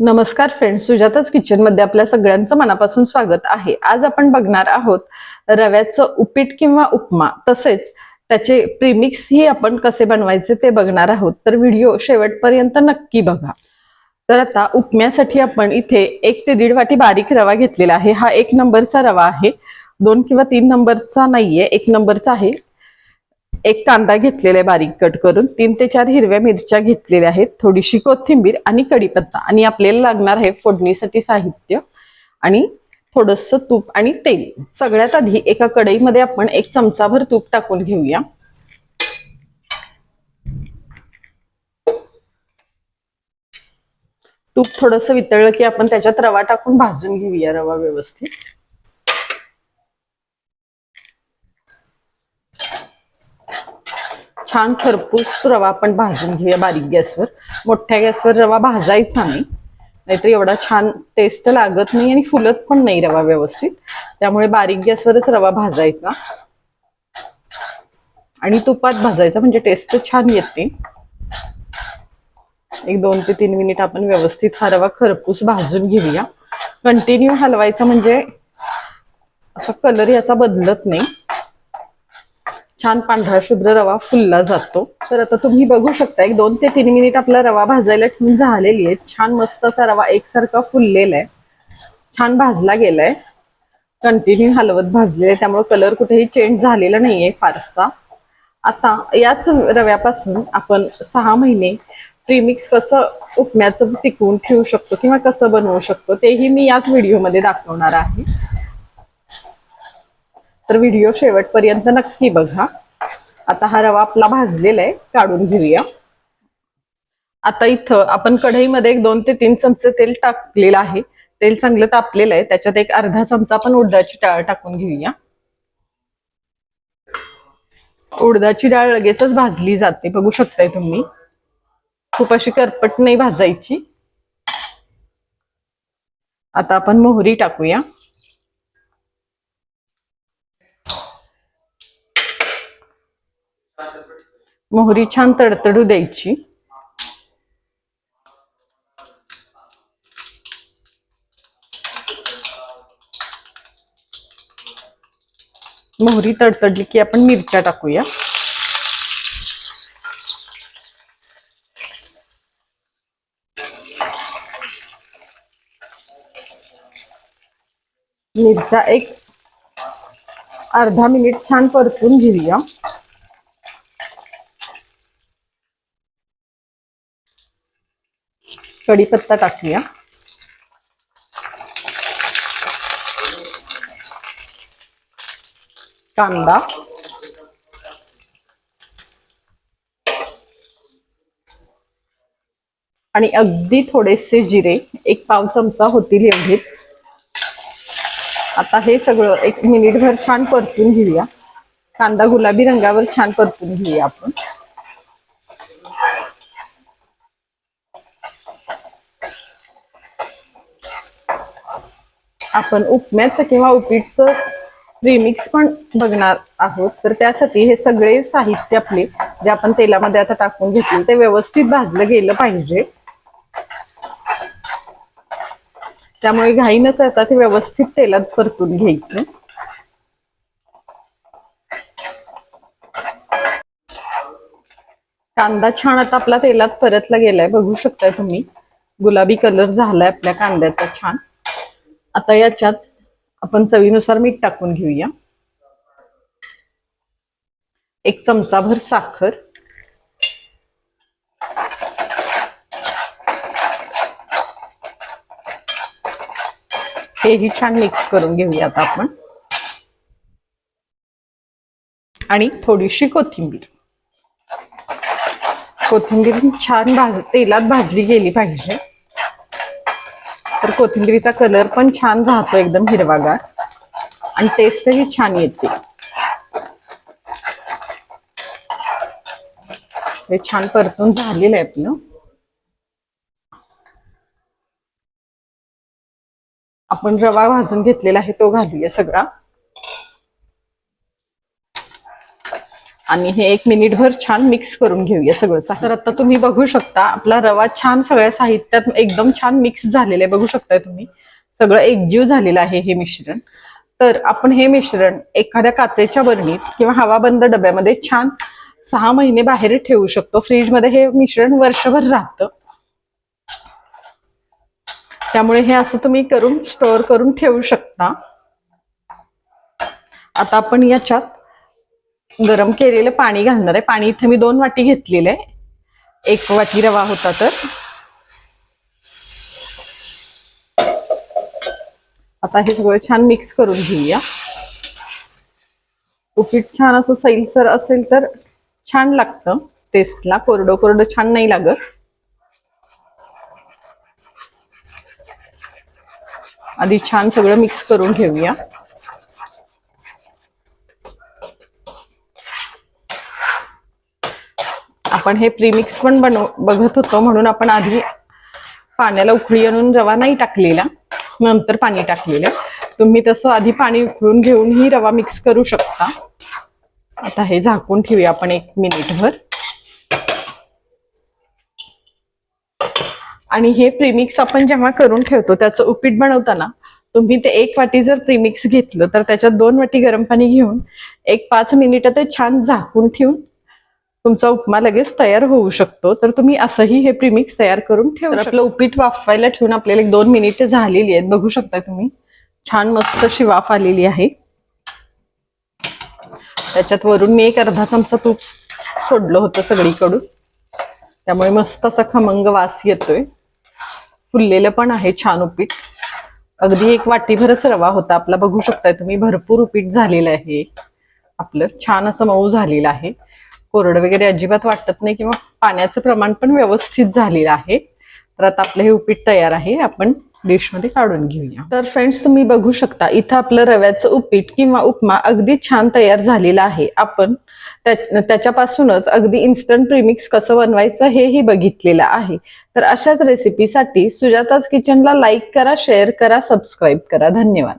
नमस्कार फ्रेंड्स सुजाताच किचनमध्ये आपल्या सगळ्यांचं मनापासून स्वागत आहे. आज आपण बघणार आहोत रव्याचं उपीट किंवा उपमा. तसेच त्याचे प्रीमिक्स ही आपण कसे बनवायचे ते बघणार आहोत. तर व्हिडिओ शेवटपर्यंत नक्की बघा. तर आता उपम्यासाठी आपण इथे एक ते दीड वाटी बारीक रवा घेतलेला आहे. हा एक नंबरचा रवा आहे. दोन किंवा तीन नंबरचा नाहीये. एक नंबरचा आहे. एक कांदा घेतलेला आहे बारीक कट करून. तीन ते चार हिरव्या मिरच्या घेतलेल्या आहेत. थोडीशी कोथिंबीर आणि कढीपत्ता. आणि आपल्याला लागणार आहे फोडणीसाठी साहित्य आणि थोडस तूप आणि तेल. सगळ्यात आधी एका कढईमध्ये आपण एक चमचाभर तूप टाकून घेऊया. तूप थोडस वितळलं की आपण त्याच्यात रवा टाकून भाजून घेऊया रवा व्यवस्थित. छान खरपूस रवा आपण भाजून घेऊया बारीक गॅसवर. मोठ्या गॅसवर रवा भाजायचा नाही. नाहीतर एवढा छान टेस्ट लागत नाही आणि फुलत पण नाही रवा व्यवस्थित. त्यामुळे बारीक गॅसवरच रवा भाजायचा. आणि तुपात भाजायचा म्हणजे टेस्ट छान येते. एक दोन ते तीन मिनिट आपण व्यवस्थित हा रवा खरपूस भाजून घेऊया. कंटिन्यू हलवायचा म्हणजे असा कलर याचा बदलत नाही. छान पांढरा शुभ्र रवा फुलला जातो. तर आता तुम्ही बघू शकता एक दोन ते तीन मिनिट आपला रवा भाजायला ठेवून झालेली आहे. छान मस्त असा रवा एकसारखा फुललेला आहे. छान भाजला गेलाय. कंटिन्यू हलवत भाजलेला आहे. त्यामुळे कलर कुठेही चेंज झालेला नाहीये फारसा. आता याच रव्यापासून आपण सहा महिने प्रीमिक्स कसं उपम्याचं टिकवून ठेवू शकतो किंवा कसं बनवू शकतो तेही मी याच व्हिडिओमध्ये दाखवणार आहे. तर व्हिडिओ शेवटपर्यंत नक्की बघा. आता हा रवा आपला भाजलेला आहे काढून घेऊया. आता इथं आपण कढईमध्ये एक दोन ते तीन चमचे तेल टाकलेलं आहे. तेल चांगलं तापलेलं आहे. त्याच्यात एक अर्धा चमचा आपण उडदाची डाळ टाकून घेऊया. उडदाची डाळ लगेचच भाजली जाते. बघू शकताय तुम्ही. खूप अशी करपट नाही भाजायची. आता आपण मोहरी टाकूया. मोहरी छान तडतडू द्यायची. मोहरी तडतडली की आपण मिरच्या टाकूया. मिरच्या एक अर्धा मिनिट छान परतून घेऊया. कढीपत्ता टाकूया. कांदा. आणि अगदी थोडेसे जिरे एक पाव चमचा होतील एवढेच. आता हे सगळं एक मिनिटभर छान परतून घेऊया. कांदा गुलाबी रंगावर छान परतून घेऊया आपण. आपण उपम्याचं किंवा उपीटचं रिमिक्स पण बघणार आहोत. तर त्यासाठी हे सगळे साहित्य आपले जे आपण तेलामध्ये आता टाकून घेतले ते व्यवस्थित भाजलं गेलं पाहिजे. त्यामुळे घाई न करता ते व्यवस्थित तेलात परतून घ्यायचं. कांदा छान आता आपला तेलात परतला गेलाय. बघू शकताय तुम्ही. गुलाबी कलर झालाय आपल्या कांद्याचा छान. आता याच्यात आपण चवीनुसार मीठ टाकून घेऊया. एक चमचाभर साखर. हेही छान मिक्स करून घेऊया आता आपण. आणि थोडीशी कोथिंबीर. कोथिंबीर छान भाज तेलात भाजली गेली पाहिजे. कोथिंबीरीचा कलर पण छान राहतो एकदम हिरवागार. आणि टेस्टही छान येते. हे छान परतून झालेलं आहे आपलं. आपण रवा भाजून घेतलेला आहे तो घालूया सगळा. आणि हे एक मिनिटभर छान मिक्स करून घेऊया सगळं तर आता तुम्ही बघू शकता आपला रवा छान सगळ्या साहित्यात एकदम छान मिक्स झालेला आहे बघू शकताय तुम्ही. सगळं एकजीव झालेलं आहे हे मिश्रण. तर आपण हे मिश्रण एखाद्या काचेच्या बरणीत किंवा हवाबंद डब्यामध्ये छान सहा महिने बाहेर ठेवू शकतो. फ्रीजमध्ये हे मिश्रण वर्षभर राहतं. त्यामुळे हे असं तुम्ही करून स्टोअर करून ठेवू शकता. आता आपण याच्यात गरम केलेलं पाणी घालणार आहे. पाणी इथे मी दोन वाटी घेतलेलं आहे. एक वाटी रवा होता तर. आता हे सगळं छान मिक्स करून घेऊया. उपीट छान असं सैलसर असेल तर छान लागतं. टेस्टला कोरडं कोरडं छान नाही लागत. आधी छान सगळं मिक्स करून घेऊया. आपण हे प्रीमिक्स पण बनव बघत होतो म्हणून आपण आधी पाण्याला उकळी आणून रवा नाही टाकलेला नंतर पाणी टाकलेलं. तुम्ही तसं आधी पाणी उकळून घेऊन ही रवा मिक्स करू शकता. आता हे झाकून ठेवूया आपण एक मिनिटभर. आणि हे प्रीमिक्स आपण जेव्हा करून ठेवतो त्याचं उपीट बनवताना तुम्ही ते एक वाटी जर प्रीमिक्स घेतलं तर त्याच्यात दोन वाटी गरम पाणी घेऊन एक पाच मिनिटं ते छान झाकून ठेवून तुमचा उपमा लगेच तयार होऊ शकतो. तर तुम्ही असंही हे प्रीमिक्स तयार करून ठेवू आपलं उपीट वाफवायला ठेवून आपल्याला एक दोन मिनिटं झालेली आहेत. बघू शकता तुम्ही. छान मस्त अशी वाफ आलेली आहे. त्याच्यात वरून मी एक अर्धा चमचा तूप सोडलं होतं सगळीकडून. त्यामुळे मस्त असा खमंग वास येतोय. फुललेलं पण आहे छान उपीट. अगदी एक वाटीभरच रवा होता आपला. बघू शकताय तुम्ही. भरपूर उपीट झालेलं आहे. आपलं छान असं मऊ झालेलं आहे. कोरड वगैरे अजिबात वाटत नाही किंवा पाण्याचं प्रमाण पण व्यवस्थित झालेलं आहे. तर आता आपलं हे उपीट तयार आहे. आपण डिशमध्ये काढून घेऊया. तर फ्रेंड्स तुम्ही बघू शकता इथं आपलं रव्याचं उपीट किंवा उपमा अगदी छान तयार झालेला आहे. आपण त्या- त्याच्यापासूनच अगदी इन्स्टंट प्रीमिक्स कसं बनवायचं हेही बघितलेलं आहे. तर अशाच रेसिपीसाठी सुजाताज किचनला लाईक करा शेअर करा सबस्क्राईब करा. धन्यवाद.